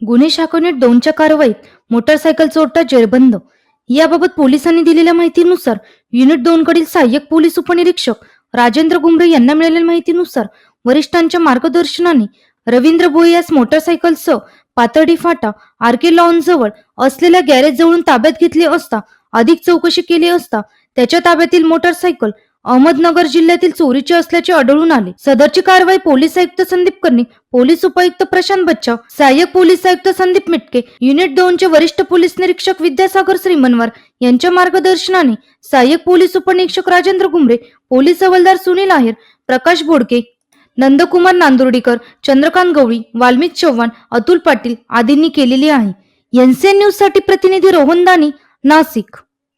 गुन्हे शाखा दोनच्या कारवाईत मोटारसायकल चोरटा जेरबंद. याबाबत पोलिसांनी दिलेल्या माहितीनुसार युनिट दोन कडील सहाय्यक पोलीस उपनिरीक्षक राजेंद्र गुमरे यांना मिळालेल्या माहितीनुसार वरिष्ठांच्या मार्गदर्शनाने रवींद्र भोये यास मोटारसायकलसह पातळी फाटा आर के लॉन जवळ असलेल्या गॅरेज जवळून ताब्यात घेतले असता अधिक चौकशी केली असता त्याच्या ताब्यातील मोटारसायकल अहमदनगर जिल्ह्यातील चोरीचे असल्याचे आढळून आले. सदरची कारवाई पोलीस आयुक्त संदीप कर्णिक पोलीस उपायुक्त प्रशांत बच्चाव सहाय्यक पोलीस आयुक्त संदीप मिटके युनिट दोनचे वरिष्ठ पोलीस निरीक्षक विद्यासागर श्रीमनवार यांच्या मार्गदर्शनाने सहाय्यक पोलीस उपनिरीक्षक राजेंद्र गुमरे पोलीस हवालदार सुनील आहेर प्रकाश बोडके नंदकुमार नांदुर्डीकर चंद्रकांत गवळी वाल्मिक चव्हाण अतुल पाटील आदींनी केलेली आहे. एनसीएन न्यूजसाठी प्रतिनिधी रोहन दानी नाशिक.